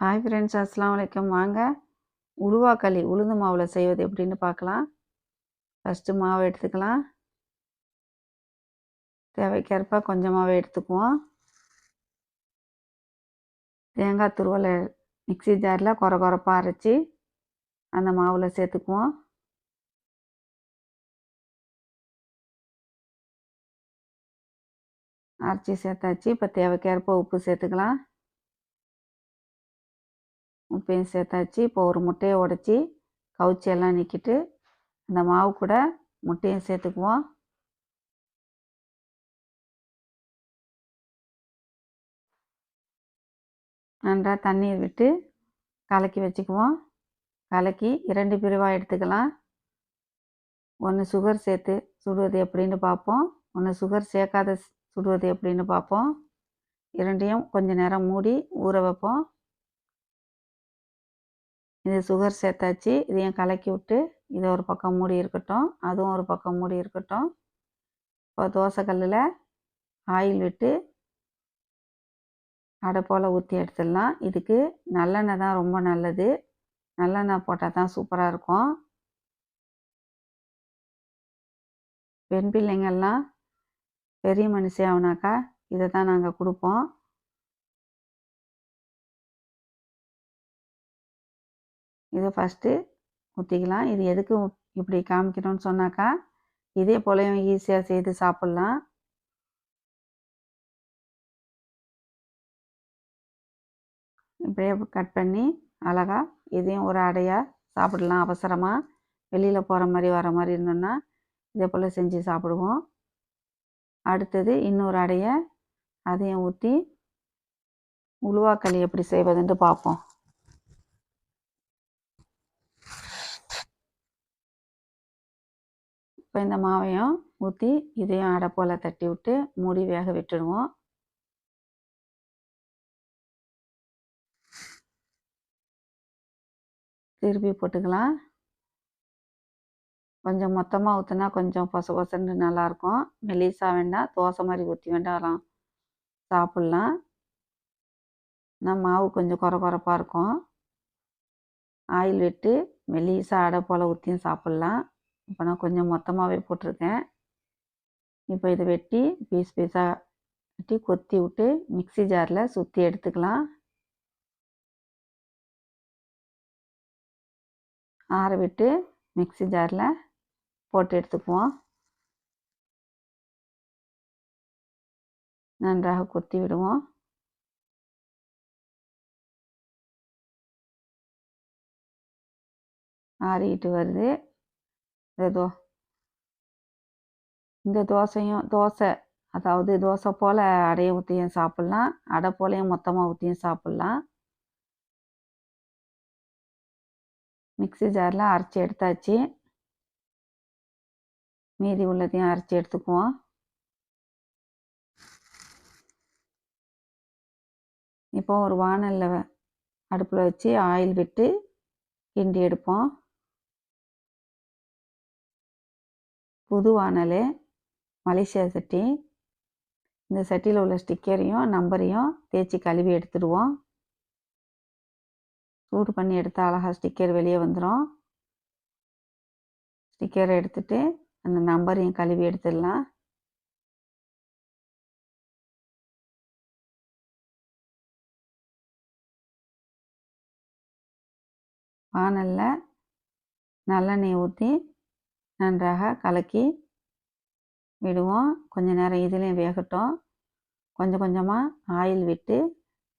Hi friends அஸ்லாம் வலைக்கம் வாங்க. உருவாக்களி உளுந்து மாவில் செய்வது எப்படின்னு பார்க்கலாம். ஃபஸ்ட்டு மாவு எடுத்துக்கலாம். தேவைக்கேற்ப கொஞ்சமாகவே எடுத்துக்குவோம். தேங்காய் துருவலை மிக்ஸி ஜாரில் கொர கொரப்பாக அரைச்சி அந்த மாவில் சேர்த்துக்குவோம். அரைச்சி சேர்த்தாச்சு. இப்போ தேவைக்கேற்ப உப்பு சேர்த்துக்கலாம். உப்பையும் சேர்த்தாச்சு இப்போ ஒரு முட்டையை உடச்சி கவுச்சி எல்லாம் நிற்கிட்டு அந்த மாவு கூட முட்டையும் சேர்த்துக்குவோம். நன்றாக தண்ணீர் விட்டு கலக்கி வச்சுக்குவோம். கலக்கி இரண்டு பிரிவாக எடுத்துக்கலாம். ஒன்று சுகர் சேர்த்து சுடுவது எப்படின்னு பார்ப்போம். ஒன்று சுகர் சேர்க்காத சுடுவது எப்படின்னு பார்ப்போம். இரண்டையும் கொஞ்சம் நேரம் மூடி ஊற வைப்போம். இது சுகர் சேர்த்தாச்சு. இதையும் கலக்கி விட்டு இது ஒரு பக்கம் மூடி இருக்கட்டும் அதுவும் ஒரு பக்கம் மூடி இருக்கட்டும். இப்போ தோசைக்கல்லில் ஆயில் விட்டு அடை போல் ஊற்றி எடுத்துடலாம். இதுக்கு நல்லெண்ணெய் தான் ரொம்ப நல்லது. நல்லெண்ணெய் போட்டால் தான் சூப்பராக இருக்கும். பெண் பிள்ளைங்கள்லாம் பெரிய மனுஷன் ஆகுனாக்கா இதை தான் நாங்கள் கொடுப்போம். இதை ஃபஸ்ட்டு ஊற்றிக்கலாம் இது எதுக்கு இப்படி காமிக்கணும்னு சொன்னாக்கா இதே போலையும் ஈஸியாக செய்து சாப்பிட்லாம். இப்படியே கட் பண்ணி அழகாக இதையும் ஒரு அடையாக சாப்பிடலாம். அவசரமாக வெளியில் போகிற மாதிரி வர மாதிரி இருந்தோன்னா இதே போல் செஞ்சு சாப்பிடுவோம். அடுத்தது இன்னொரு அடையை அதையும் ஊற்றி உளுவாக்களி எப்படி செய்வதுன்ட்டு பார்ப்போம். இப்போ இந்த மாவையும் ஊற்றி இதையும் அடை போல் தட்டி விட்டு மூடி வேக விட்டுடுவோம் திருப்பி போட்டுக்கலாம். கொஞ்சம் மொத்தமாக ஊற்றினா கொஞ்சம் பொச பொசன்னு நல்லாயிருக்கும். மெலிசாக வேண்டாம் தோசை மாதிரி ஊற்றி வேண்டாம் சாப்பிட்லாம். ஆனால் மாவு கொஞ்சம் குறை குறைப்பாக இருக்கும். ஆயில் விட்டு மெலிசாக அடை போல் ஊற்றியும் சாப்பிட்லாம். இப்போ நான் கொஞ்சம் மொத்தமாகவே போட்டிருக்கேன். இப்போ இதை வெட்டி பீஸ் பீஸாக வெட்டி கொத்தி விட்டு மிக்சி ஜாரில் சுற்றி எடுத்துக்கலாம். ஆற விட்டு மிக்சி ஜாரில் போட்டு எடுத்துக்குவோம். நன்றாக கொத்தி விடுவோம். ஆறிக்கிட்டு வருது. ஏதோ இந்த தோசையும் தோசை அதாவது தோசை போல் அடையை ஊற்றியும் சாப்பிட்லாம். அடை போலையும் மொத்தமாக ஊற்றியும் சாப்பிட்லாம். மிக்சி ஜாரில் அரைச்சி எடுத்தாச்சு. மீதி உள்ளதையும் அரைச்சி எடுத்துக்குவோம். இப்போ ஒரு வானலில் அடுப்பில் வச்சு ஆயில் விட்டு கிண்டி எடுப்போம். புது வானல் மலேசியா சட்டி. இந்த சட்டியில் உள்ள ஸ்டிக்கரையும் நம்பரையும் தேய்ச்சி கழுவி எடுத்துடுவோம். சூடு பண்ணி எடுத்தால் அழகாக ஸ்டிக்கர் வெளியே வந்துடும் ஸ்டிக்கரை எடுத்துட்டு அந்த நம்பரையும் கழுவி எடுத்துடலாம். வானலில் நல்லெண்ணெய் ஊற்றி நன்றாக கலக்கி விடுவோம். கொஞ்சம் நேரம் இதுலேயும் வேகட்டும். கொஞ்சம் கொஞ்சமாக ஆயில் விட்டு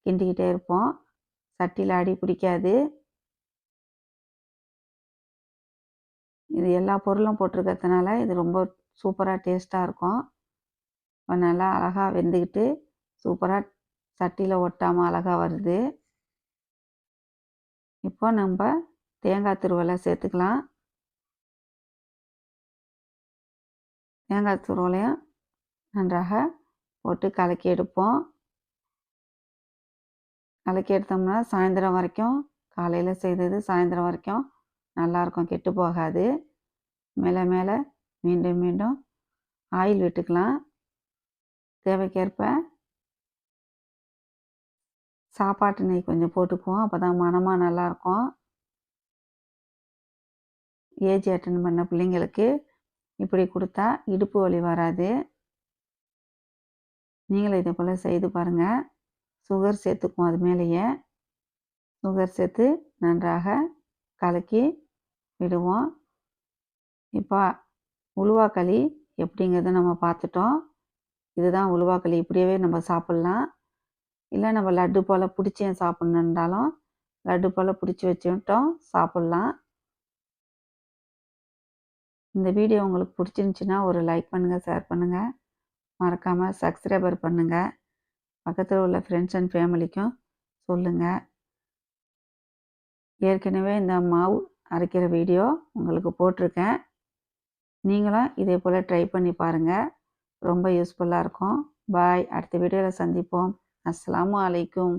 கிண்டிக்கிட்டே இருப்போம். சட்டியில் அடி பிடிக்காது. இது எல்லா பொருளும் போட்டிருக்கிறதுனால இது ரொம்ப சூப்பராக டேஸ்ட்டாக இருக்கும். இப்போ நல்லா அழகாக வெந்துக்கிட்டு சூப்பராக சட்டியில் ஒட்டாமல் அழகாக வருது. இப்போ நம்ம தேங்காய் துருவலை சேர்த்துக்கலாம். தேங்காய் துருவலையும் நன்றாக போட்டு கலக்கி எடுப்போம். கலக்கி எடுத்தோம்னா சாயந்தரம் வரைக்கும் காலையில் செய்தது சாயந்தரம் வரைக்கும் நல்லாயிருக்கும் கெட்டு போகாது. மேலே மேலே மீண்டும் மீண்டும் ஆயில் விட்டுக்கலாம். தேவைக்கேற்ப சாப்பாட்டு நெய் கொஞ்சம் போட்டுக்குவோம். அப்போ தான் மனமாக நல்லாயிருக்கும் ஏஜ் அட்டன் பண்ண பிள்ளைங்களுக்கு இப்படி கொடுத்தா இடுப்பு வலி வராது. நீங்களும் இதே போல் செய்து பாருங்கள் சுகர் சேர்த்துக்குவோம் அது மேலேயே. சுகர் சேர்த்து நன்றாக கலக்கி விடுவோம். இப்போ உலுவாக்களி எப்படிங்கிறத நம்ம பார்த்துட்டோம். இதுதான் உலுவாக்களி இப்படியே நம்ம சாப்பிட்லாம். இல்லை நம்ம லட்டு போல் பிடிச்சியும் சாப்பிட்ணுன்றாலும் லட்டு போல் பிடிச்சி வச்சுட்டோம் சாப்பிட்லாம். இந்த வீடியோ உங்களுக்கு பிடிச்சிருந்துச்சின்னா ஒரு லைக் பண்ணுங்கள் ஷேர் பண்ணுங்கள் மறக்காமல் சப்ஸ்கிரைபர் பண்ணுங்கள் பக்கத்தில் உள்ள ஃப்ரெண்ட்ஸ் அண்ட் ஃபேமிலிக்கும் சொல்லுங்கள் ஏற்கனவே இந்த மாவு அரைக்கிற வீடியோ உங்களுக்கு போட்டிருக்கேன். நீங்களும் இதே போல் ட்ரை பண்ணி பாருங்கள் ரொம்ப யூஸ்ஃபுல்லாக இருக்கும். பாய் அடுத்த வீடியோவில் சந்திப்போம். அஸ்லாம் அலைக்கும்.